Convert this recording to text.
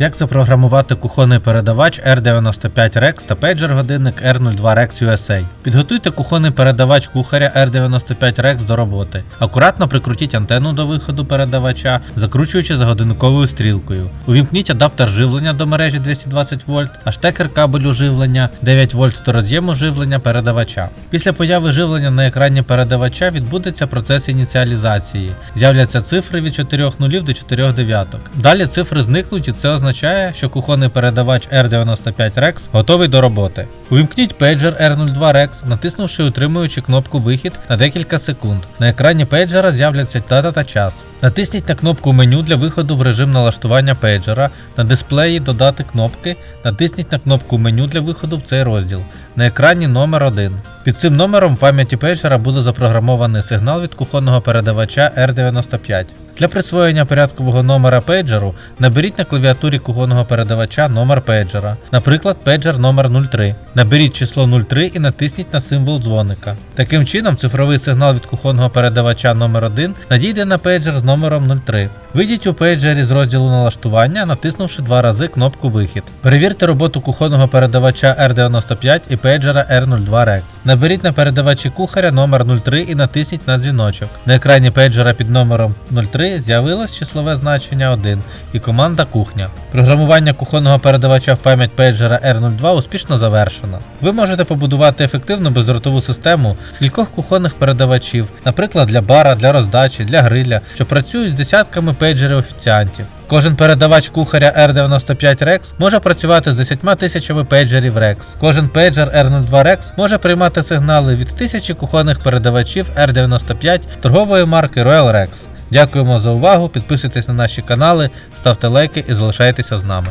Як запрограмувати кухонний передавач R95 Rex та пейджер годинник R02 Rex USA. Підготуйте кухонний передавач кухаря R95 Rex до роботи. Акуратно прикрутіть антенну до виходу передавача, закручуючи за годинниковою стрілкою. Увімкніть адаптер живлення до мережі 220 вольт, а штекер кабелю живлення 9 вольт до роз'єму живлення передавача. Після появи живлення на екрані передавача відбудеться процес ініціалізації. З'являться цифри від 4 нулів до 4 дев'яток. Далі цифри зникнуть і це означає, що кухонний передавач R95 Rex готовий до роботи. Увімкніть пейджер R02 Rex, натиснувши утримуючи кнопку Вихід на декілька секунд. На екрані пейджера з'являться дата та час. Натисніть на кнопку меню для виходу в режим налаштування пейджера. На дисплеї додати кнопки. Натисніть на кнопку меню для виходу в цей розділ. На екрані номер 1. Під цим номером в пам'яті пейджера буде запрограмований сигнал від кухонного передавача R95. Для присвоєння порядкового номера пейджеру наберіть на клавіатурі кухонного передавача номер пейджера, наприклад, пейджер номер 03. Наберіть число 03 і натисніть на символ дзвоника. Таким чином, цифровий сигнал від кухонного передавача номер 1 надійде на пейджер з номером 03. Вийдіть у пейджері з розділу налаштування, натиснувши два рази кнопку Вихід. Перевірте роботу кухонного передавача R95 і пейджера R02 Rex. Наберіть на передавачі кухаря номер 03 і натисніть на дзвіночок. На екрані пейджера під номером 03 з'явилось числове значення 1 і команда кухня. Програмування кухонного передавача в пам'ять пейджера R02 успішно завершено. Ви можете побудувати ефективну бездротову систему з кількох кухонних передавачів, наприклад, для бара, для роздачі, для гриля, що працюють з десятками пейджерів офіціантів. Кожен передавач кухаря R95 Rex може працювати з 10 тисячами пейджерів Rex. Кожен пейджер R02 Rex може приймати сигнали від тисячі кухонних передавачів R95 торгової марки Royal Rex. Дякуємо за увагу, підписуйтесь на наші канали, ставте лайки і залишайтеся з нами.